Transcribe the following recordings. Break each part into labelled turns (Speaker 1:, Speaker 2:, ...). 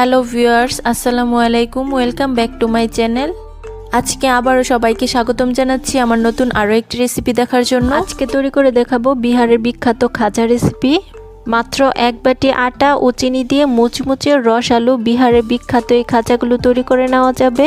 Speaker 1: Hello viewers আসসালামু আলাইকুম welcome back to my channel আজকে আবারও সবাইকে স্বাগতম জানাচ্ছি আমার নতুন আরও একটি রেসিপি দেখার জন্য। আজকে তৈরি করে দেখাবো বিহারের বিখ্যাত খাজা রেসিপি মাত্র এক বাটি আটা ও চিনি দিয়ে মুচমুচে রস আলু বিহারের বিখ্যাত এই খাজাগুলো তৈরি করে নেওয়া যাবে।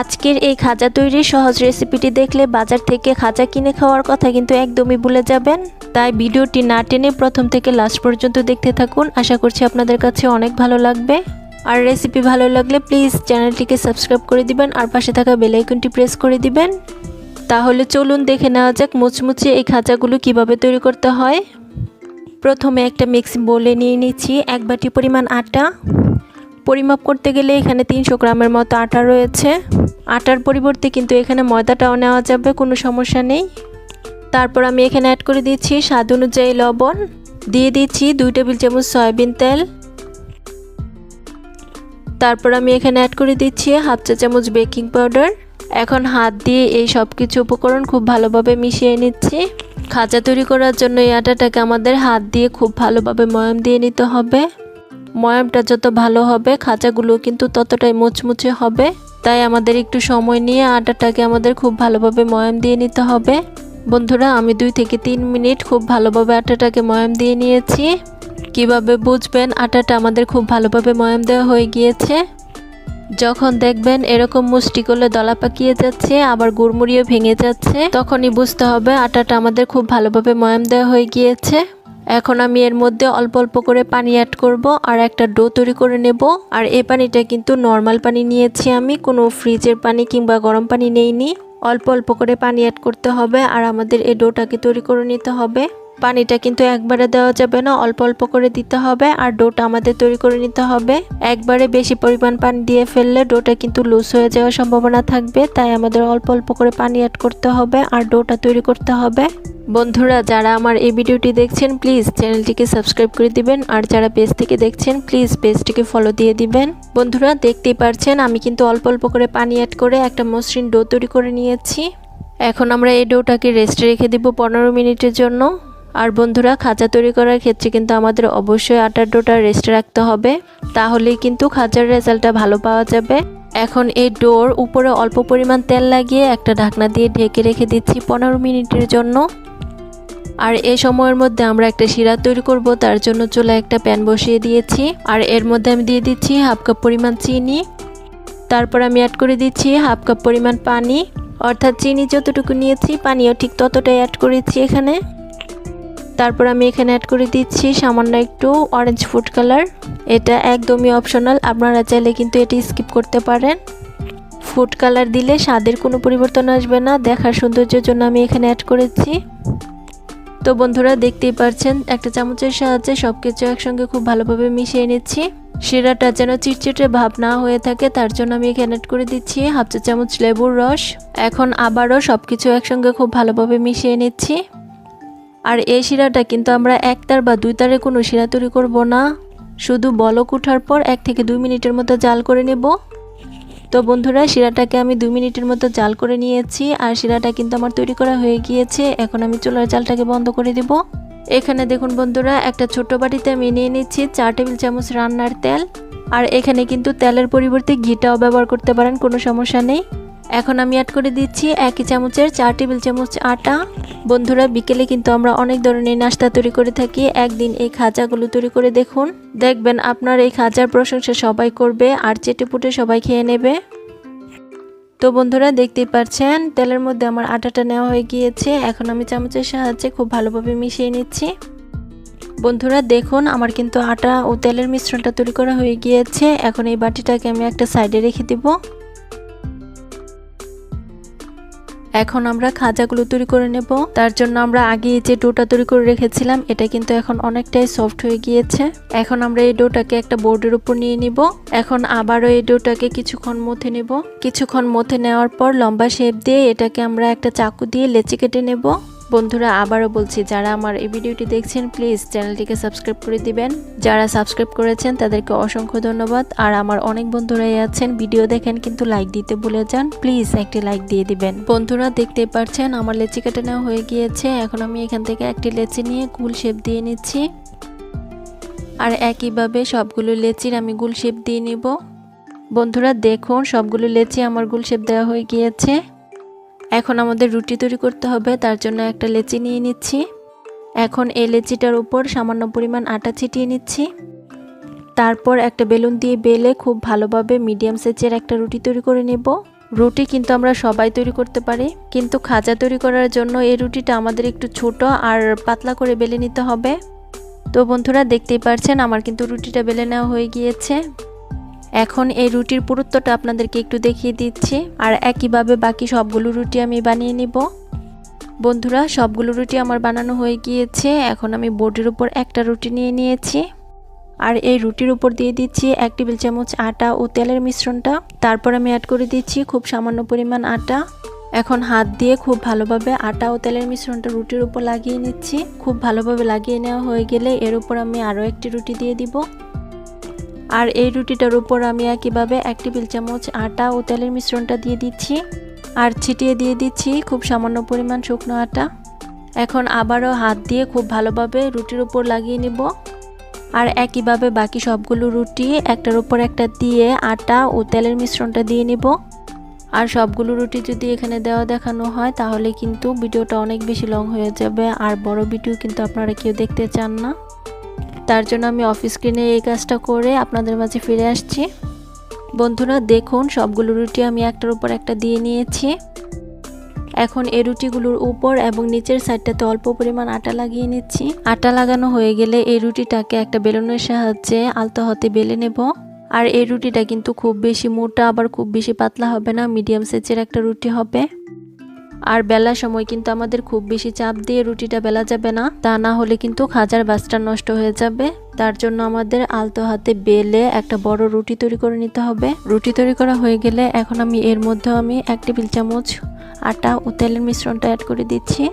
Speaker 1: আজকের এই খাজা তৈরির সহজ রেসিপিটি দেখলে বাজার থেকে খাজা কিনে খাওয়ার কথা কিন্তু একদমই ভুলে যাবেন। তাই ভিডিওটি না টেনে প্রথম থেকে লাস্ট পর্যন্ত দেখতে থাকুন। আশা করছি আপনাদের কাছে অনেক ভালো লাগবে। আর রেসিপি ভালো লাগলে প্লিজ চ্যানেলটিকে সাবস্ক্রাইব করে দিবেন আর পাশে থাকা বেল আইকনটি প্রেস করে দিবেন। তাহলে চলুন দেখে নেওয়া যাক মুচমুচে এই খাঁচাগুলো কীভাবে তৈরি করতে হয়। প্রথমে একটা মিক্সি বলে নিয়ে নিচ্ছি এক বাটি পরিমাণ আটা। পরিমাপ করতে গেলে এখানে তিনশো গ্রামের মতো আটা রয়েছে। আটার পরিবর্তে কিন্তু এখানে ময়দাটাও নেওয়া যাবে, কোনো সমস্যা নেই। তারপর আমি এখানে অ্যাড করে দিচ্ছি স্বাদ অনুযায়ী লবণ। দিয়ে দিচ্ছি দুই টেবিল চামচ সয়াবিন তেল। তারপর আমি এখানে অ্যাড করে দিচ্ছি হাফ চা চামচ বেকিং পাউডার এখন হাত দিয়ে এই সব কিছু উপকরণ খুব ভালোভাবে মিশিয়ে নিচ্ছি। খাজা তৈরি করার জন্য এই আটাটাকে আমাদের হাত দিয়ে খুব ভালোভাবে ময়ম দিয়ে নিতে হবে। ময়ামটা যত ভালো হবে, খাঁচাগুলো কিন্তু ততটাই মুচমুচে হবে। তাই আমাদের একটু সময় নিয়ে আটাটাকে আমাদের খুব ভালোভাবে ময়াম দিয়ে নিতে হবে। বন্ধুরা, আমি দুই থেকে তিন মিনিট খুব ভালোভাবে আটাটাকে ময়াম দিয়ে নিয়েছি। কীভাবে বুঝবেন, আটাটা আমাদের খুব ভালোভাবে ময়াম দেওয়া হয়ে গিয়েছে। যখন দেখবেন এরকম মুষ্টি করলে দলা পাকিয়ে যাচ্ছে, আবার গুড়মুড়িয়ে ভেঙে যাচ্ছে, তখনই বুঝতে হবে আটাটা আমাদের খুব ভালোভাবে ময়াম দেওয়া হয়ে গিয়েছে। এখন আমি এর মধ্যে অল্প অল্প করে পানি অ্যাড করব আর একটা ডো তৈরি করে নেব। আর এই পানিটা কিন্তু নর্মাল পানি নিয়েছি আমি, কোনো ফ্রিজের পানি কিংবা গরম পানি নেইনি। অল্প অল্প করে পানি অ্যাড করতে হবে আর আমাদের এই ডোটাকে তৈরি করে নিতে হবে। পানিটা কিন্তু একবারে দেওয়া যাবে না, অল্প অল্প করে দিতে হবে আর ডোটা আমাদের তৈরি করে নিতে হবে। একবারে বেশি পরিমাণ পানি দিয়ে ফেললে ডোটা কিন্তু লুজ হয়ে যাওয়ার সম্ভাবনা থাকবে, তাই আমাদের অল্প অল্প করে পানি অ্যাড করতে হবে আর ডোটা তৈরি করতে হবে। বন্ধুরা, যারা আমার এই ভিডিওটি দেখছেন প্লিজ চ্যানেলটিকে সাবস্ক্রাইব করে দিবেন আর যারা পেজ থেকে দেখছেন প্লিজ পেজটিকে ফলো দিয়ে দিবেন। বন্ধুরা, দেখতেই পারছেন, আমি কিন্তু অল্প অল্প করে পানি অ্যাড করে একটা মসৃণ ডো তৈরি করে নিয়েছি। এখন আমরা এই ডোটাকে রেস্টে রেখে দিব পনেরো মিনিটের জন্য। আর বন্ধুরা, খাঁচা তৈরি করার ক্ষেত্রে কিন্তু আমাদের অবশ্যই আটার ডোটা রেস্টে রাখতে হবে। তাহলেই কিন্তু খাঁচার রেজাল্টটা ভালো পাওয়া যাবে। এখন এই ডোর উপরে অল্প পরিমাণ তেল লাগিয়ে একটা ঢাকনা দিয়ে ঢেকে রেখে দিচ্ছি পনেরো মিনিটের জন্য। আর এই সময়ের মধ্যে আমরা একটা শিরা তৈরি করব, তার জন্য চুলায় একটা প্যান বসিয়ে দিয়েছি। আর এর মধ্যে আমি দিয়ে দিচ্ছি হাফ কাপ পরিমাণ চিনি। তারপর আমি অ্যাড করে দিচ্ছি হাফ কাপ পরিমাণ পানি। অর্থাৎ চিনি যতটুকু নিয়েছি, পানিও ঠিক ততটাই অ্যাড করেছি এখানে। তারপর আমি এখানে অ্যাড করে দিচ্ছি সামান্য একটু অরেঞ্জ ফুড কালার এটা একদমই অপশনাল আপনারা চাইলে কিন্তু এটি স্কিপ করতে পারেন। ফুড কালার দিলে স্বাদের কোনো পরিবর্তন আসবে না, দেখার সৌন্দর্যের জন্য আমি এখানে অ্যাড করেছি। তো বন্ধুরা, দেখতেই পারছেন, একটা চামচের সাহায্যে সব কিছু একসঙ্গে খুব ভালোভাবে মিশিয়ে নিচ্ছি। শিরাটা যেন চিটচিটে ভাব না হয়ে থাকে, তার জন্য আমি এখানে অ্যাড করে দিচ্ছি হাফ চা চামচ লেবুর রস। এখন আবারও সব কিছু একসঙ্গে খুব ভালোভাবে মিশিয়ে নিচ্ছি। আর এই শিরাটা কিন্তু আমরা একতার বা দুই তারে কোনো শিরা তৈরি করব না। শুধু বলক উঠার পর এক থেকে দুই মিনিটের মতো জাল করে নেব। তো বন্ধুরা, শিরাটাকে আমি দুই মিনিটের মতো জাল করে নিয়েছি আর শিরাটা কিন্তু আমার তৈরি করা হয়ে গিয়েছে। এখন আমি চুলার জালটাকে বন্ধ করে দেব। এখানে দেখুন বন্ধুরা, একটা ছোট বাটিতে আমি নিয়ে নিচ্ছি চার টেবিল চামচ রান্নার তেল। আর এখানে কিন্তু তেলের পরিবর্তে ঘিটাও ব্যবহার করতে পারেন, কোনো সমস্যা নেই। এখন আমি অ্যাড করে দিচ্ছি একই চামচের চার টেবিল চামচ আটা। বন্ধুরা, বিকেলে কিন্তু আমরা অনেক ধরনের নাস্তা তৈরি করে থাকি। একদিন এই খাজাগুলো তৈরি করে দেখুন। দেখবেন আপনার এই খাজার প্রশংসা সবাই করবে আর চেটে পুটে সবাই খেয়ে নেবে। তো বন্ধুরা, দেখতেই পাচ্ছেন, তেলের মধ্যে আমার আটাটা নেওয়া হয়ে গিয়েছে। এখন আমি চামচের সাহায্যে খুব ভালোভাবে মিশিয়ে নিচ্ছি। বন্ধুরা, দেখুন, আমার কিন্তু আটা ও তেলের মিশ্রণটা তৈরি করা হয়ে গিয়েছে। এখন এই বাটিটাকে আমি একটা সাইডে রেখে দিব। এখন আমরা খাজাগুলো তৈরি করে নেব। তার জন্য আমরা আগে যে ডোটা তৈরি করে রেখেছিলাম, এটা কিন্তু এখন অনেকটাই সফট হয়ে গিয়েছে। এখন আমরা এই ডোটাকে একটা বোর্ডের উপর নিয়ে নিব। এখন আবারও এই ডোটাকে কিছুক্ষণ মথে নেব। কিছুক্ষণ মথে নেওয়ার পর লম্বা শেপ দিয়ে এটাকে আমরা একটা চাকু দিয়ে লেচে কেটে নেব। বন্ধুরা, আবারও বলছি, যারা আমার এই ভিডিওটি দেখছেন প্লিজ চ্যানেলটিকে সাবস্ক্রাইব করে দিবেন। যারা সাবস্ক্রাইব করেছেন, তাদেরকে অসংখ্য ধন্যবাদ। আর আমার অনেক বন্ধুরাই আছেন ভিডিও দেখেন কিন্তু লাইক দিতে ভুলে যান প্লিজ একটি লাইক দিয়ে দিবেন। বন্ধুরা দেখতে পাচ্ছেন, আমার লেচি কেটে নেওয়া হয়ে গিয়েছে। এখন আমি এখান থেকে একটি লেচি নিয়ে কুল শেপ দিয়ে নিচ্ছি। আর একইভাবে সবগুলো লেচির আমি গুল শেপ দিয়ে নিব। বন্ধুরা, দেখুন, সবগুলো লেচি আমার গুল শেপ দেওয়া হয়ে গিয়েছে। এখন আমাদের রুটি তৈরি করতে হবে, তার জন্য একটা লেচি নিয়ে নিচ্ছি। এখন এই লেচিটার উপর সামান্য পরিমাণ আটা ছিটিয়ে নিচ্ছি। তারপর একটা বেলুন দিয়ে বেলে খুব ভালোভাবে মিডিয়াম সাইজের একটা রুটি তৈরি করে নেব। রুটি কিন্তু আমরা সবাই তৈরি করতে পারি, কিন্তু খাজা তৈরি করার জন্য এই রুটিটা আমাদের একটু ছোট আর পাতলা করে বেলে নিতে হবে। তো বন্ধুরা, দেখতেই পারছেন, আমার কিন্তু রুটিটা বেলে নেওয়া হয়ে গিয়েছে। এখন এই রুটির পুরুত্বটা আপনাদেরকে একটু দেখিয়ে দিচ্ছি, আর একইভাবে বাকি সবগুলো রুটি আমি বানিয়ে নিব। বন্ধুরা, সবগুলো রুটি আমার বানানো হয়ে গিয়েছে, এখন আমি বোর্ডের উপর একটা রুটি নিয়ে নিয়েছি। আর এই রুটির উপর দিয়ে দিচ্ছি এক টেবিল চামচ আটা ও তেলের মিশ্রণটা, তারপর আমি অ্যাড করে দিচ্ছি খুব সামান্য পরিমাণ আটা। এখন হাত দিয়ে খুব ভালোভাবে আটা ও তেলের মিশ্রণটা রুটির উপর লাগিয়ে নিচ্ছি। খুব ভালোভাবে লাগিয়ে নেওয়া হয়ে গেলে এর উপর আমি আরও একটি রুটি দিয়ে দিব। আর এই রুটিটার উপর আমি একইভাবে এক টেবিল চামচ আটা ও তেলের মিশ্রণটা দিয়ে দিচ্ছি। আর ছিটিয়ে দিয়ে দিচ্ছি খুব সামান্য পরিমাণ শুকনো আটা। এখন আবারও হাত দিয়ে খুব ভালোভাবে রুটির উপর লাগিয়ে নিব। আর একইভাবে বাকি সবগুলো রুটি একটার উপর একটা দিয়ে আটা ও তেলের মিশ্রণটা দিয়ে নিব। আর সবগুলো রুটি যদি এখানে দেওয়া দেখানো হয় তাহলে কিন্তু ভিডিওটা অনেক বেশি লং হয়ে যাবে। আর বড় ভিডিও কিন্তু আপনারা কেউ দেখতে চান না। তার জন্য আমি অফিস স্ক্রিনে এই কাজটা করে আপনাদের মাঝে ফিরে আসছি। বন্ধুরা, দেখুন, সবগুলো রুটি আমি একটার উপর একটা দিয়ে নিয়েছি। এখন এই রুটিগুলোর উপর এবং নিচের সাইডটাতে অল্প পরিমাণ আটা লাগিয়ে নিচ্ছি। আটা লাগানো হয়ে গেলে এই রুটিটাকে একটা বেলুনের সাহায্যে আলতো হাতে বেলে নেব। আর এই রুটিটা কিন্তু খুব বেশি মোটা, আবার খুব বেশি পাতলা হবে না মিডিয়াম সাইজের একটা রুটি হবে। আর বেলার সময় কিন্তু আমাদের খুব বেশি চাপ দিয়ে রুটিটা বেলা যাবে না। তা না হলে কিন্তু খাজার বাসটা নষ্ট হয়ে যাবে। তার জন্য আমাদের আলতো হাতে বেলে একটা বড় রুটি তৈরি করে নিতে হবে। রুটি তৈরি করা হয়ে গেলে এখন আমি এর মধ্যে আমি এক টেবিল চামচ আটা ও তেলের মিশ্রণটা অ্যাড করে দিচ্ছি।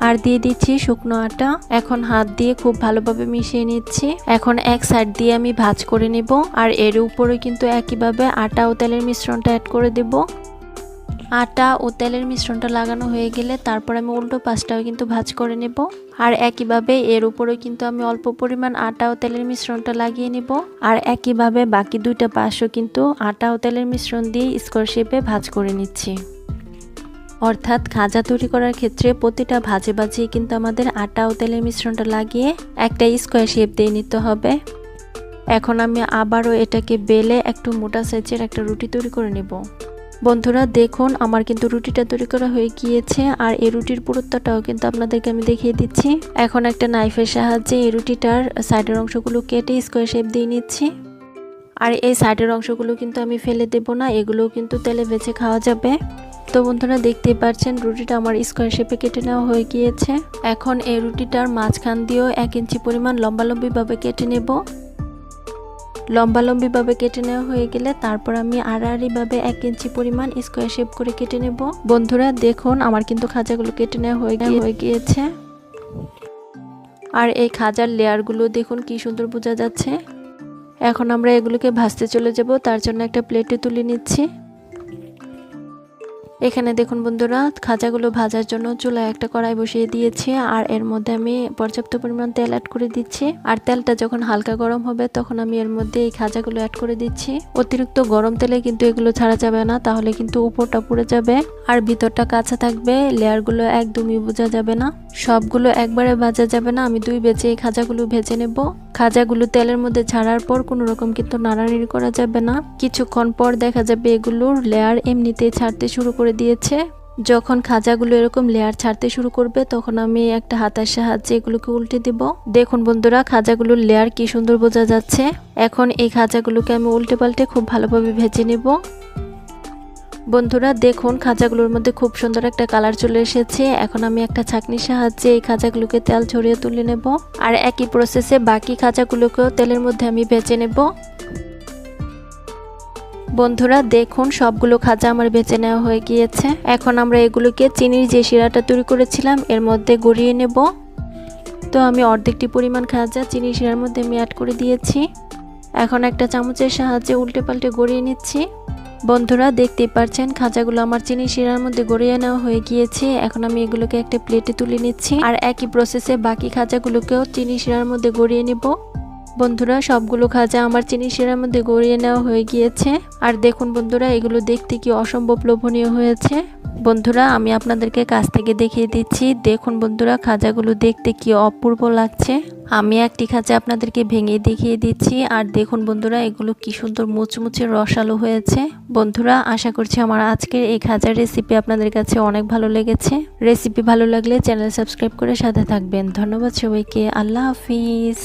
Speaker 1: আর দিয়ে দিচ্ছি শুকনো আটা। এখন হাত দিয়ে খুব ভালোভাবে মিশিয়ে নিচ্ছি। এখন এক সাইড দিয়ে আমি ভাজ করে নেব। আর এর উপরে কিন্তু একইভাবে আটা ও তেলের মিশ্রণটা অ্যাড করে দেব। আটা ও তেলের মিশ্রণটা লাগানো হয়ে গেলে তারপর আমি উল্টো পাশটাও কিন্তু ভাজ করে নেব। আর একইভাবে এর উপরেও কিন্তু আমি অল্প পরিমাণ আটা ও তেলের মিশ্রণটা লাগিয়ে নেব। আর একইভাবে বাকি দুইটা পাশও কিন্তু আটা ও তেলের মিশ্রণ দিয়ে স্কোয়ার শেপে ভাজ করে নিচ্ছি। অর্থাৎ খাজা তৈরি করার ক্ষেত্রে প্রতিটা ভাজে ভাজে কিন্তু আমাদের আটা ও তেলের মিশ্রণটা লাগিয়ে একটা স্কোয়ার শেপ দিয়ে নিতে হবে। এখন আমি আবারও এটাকে বেলে একটু মোটা সাইজের একটা রুটি তৈরি করে নেব। বন্ধুরা, দেখুন, আমার কিন্তু রুটিটা তৈরি করা হয়ে গিয়েছে, আর এই রুটির পুরুত্বটাও কিন্তু আপনাদেরকে আমি দেখিয়ে দিচ্ছি। এখন একটা নাইফের সাহায্যে এই রুটিটার সাইডের অংশগুলো কেটে স্কোয়ার শেপ দিয়ে নিচ্ছি। আর এই সাইডের অংশগুলো কিন্তু আমি ফেলে দেব না এগুলো কিন্তু তেলে বেছে খাওয়া যাবে। তো বন্ধুরা, দেখতেই পাচ্ছেন, রুটিটা আমার স্কোয়ার শেপে কেটে নেওয়া হয়ে গিয়েছে। এখন এই রুটিটার মাঝখান দিয়েও এক ইঞ্চি পরিমাণ লম্বালম্বিভাবে কেটে নেব। লম্বালম্বিভাবে কেটে নেওয়া হয়ে গেলে তারপর আমি আড়াআড়িভাবে এক ইঞ্চি পরিমাণ স্কোয়ার শেপ করে কেটে নেব। বন্ধুরা, দেখুন, আমার কিন্তু খাজাগুলো কেটে নেওয়া হয়ে হয়ে গিয়েছে। আর এই খাজার লেয়ারগুলো দেখুন কি সুন্দর বোঝা যাচ্ছে। এখন আমরা এগুলোকে ভাজতে চলে যাব, তার জন্য একটা প্লেটে তুলে নিচ্ছি। এখানে দেখুন বন্ধুরা, খাজাগুলো ভাজার জন্য চুলায় একটা কড়াই বসিয়ে দিয়েছি, আর এর মধ্যে আমি পর্যাপ্ত পরিমাণ তেল অ্যাড করে দিচ্ছি। আর তেলটা যখন হালকা গরম হবে, তখন আমি এর মধ্যে এই খাজাগুলো অ্যাড করে দিচ্ছি। অতিরিক্ত গরম তেলে কিন্তু এগুলো ছাড়া যাবে না, তাহলে কিন্তু উপরটা পুড়ে যাবে। আর ভিতরটা কাঁচা থাকবে, লেয়ারগুলো একদমই বোঝা যাবে না। সবগুলো একবারে ভাজা যাবে না, আমি দুই বেজে এই খাজাগুলো ভেজে নেব। খাজাগুলো তেলের মধ্যে ছাড়ার পর কোনো রকম কিন্তু নাড়ানাড়ি করা যাবে না। কিছুক্ষণ পর দেখা যাবে এগুলোর লেয়ার এমনিতেই ছাড়তে শুরু করে দিয়েছে। যখন খাজাগুলো এরকম লেয়ার ছাড়তে শুরু করবে, তখন আমি একটা হাতার সাহায্যে এগুলোকে উল্টে দিব। দেখুন বন্ধুরা, খাজাগুলোর লেয়ার কি সুন্দর বোঝা যাচ্ছে। এখন এই খাজাগুলোকে আমি উল্টে পাল্টে খুব ভালোভাবে ভেজে নেব। বন্ধুরা, দেখুন খাজাগুলোর মধ্যে খুব সুন্দর একটা কালার চলে এসেছে। এখন আমি একটা ছাকনির সাহায্যে এই খাজাগুলোকে তেল ছড়িয়ে তুলে নেব। আর একই প্রসেসে বাকি খাজাগুলোকেও তেলের মধ্যে আমি ভেজে নেব। বন্ধুরা, দেখুন, সবগুলো খাজা আমার বেছে নেওয়া হয়ে গিয়েছে। এখন আমরা এগুলোকে চিনির যে শিরাটা তৈরি করেছিলাম, এর মধ্যে গড়িয়ে নেব। তো আমি অর্ধেকটি পরিমাণ খাজা চিনি শিরার মধ্যে আমি অ্যাড করে দিয়েছি। এখন একটা চামচের সাহায্যে উল্টে পাল্টে গড়িয়ে নিচ্ছি। বন্ধুরা, দেখতেই পাচ্ছেন খাজাগুলো আমার চিনি শিরার মধ্যে গড়িয়ে নেওয়া হয়ে গিয়েছে। এখন আমি এগুলোকে একটা প্লেটে তুলে নিচ্ছি। আর একই প্রসেসে বাকি খাজাগুলোকেও চিনি শিরার মধ্যে গড়িয়ে নেব। বন্ধুরা, সবগুলো খাজা আমার চিনি শিরার মধ্যে গড়িয়ে নেওয়া হয়ে গিয়েছে। আর দেখুন বন্ধুরা, এগুলো দেখতে কি অসম্ভব লোভনীয় হয়েছে। বন্ধুরা, আমি আপনাদেরকে কাছ থেকে দেখিয়ে দিচ্ছি, দেখুন বন্ধুরা, খাজাগুলো দেখতে কি অপূর্ব লাগছে। আমি একটি খাঁচা আপনাদেরকে ভেঙে দেখিয়ে দিচ্ছি, আর দেখুন বন্ধুরা, এগুলো কি সুন্দর মুচমুচে রসালো হয়েছে। বন্ধুরা, আশা করছি আমার আজকের এই খাজার রেসিপি আপনাদের কাছে অনেক ভালো লেগেছে। রেসিপি ভালো লাগলে চ্যানেল সাবস্ক্রাইব করে সাথে থাকবেন। ধন্যবাদ সবাইকে, আল্লাহ হাফিজ।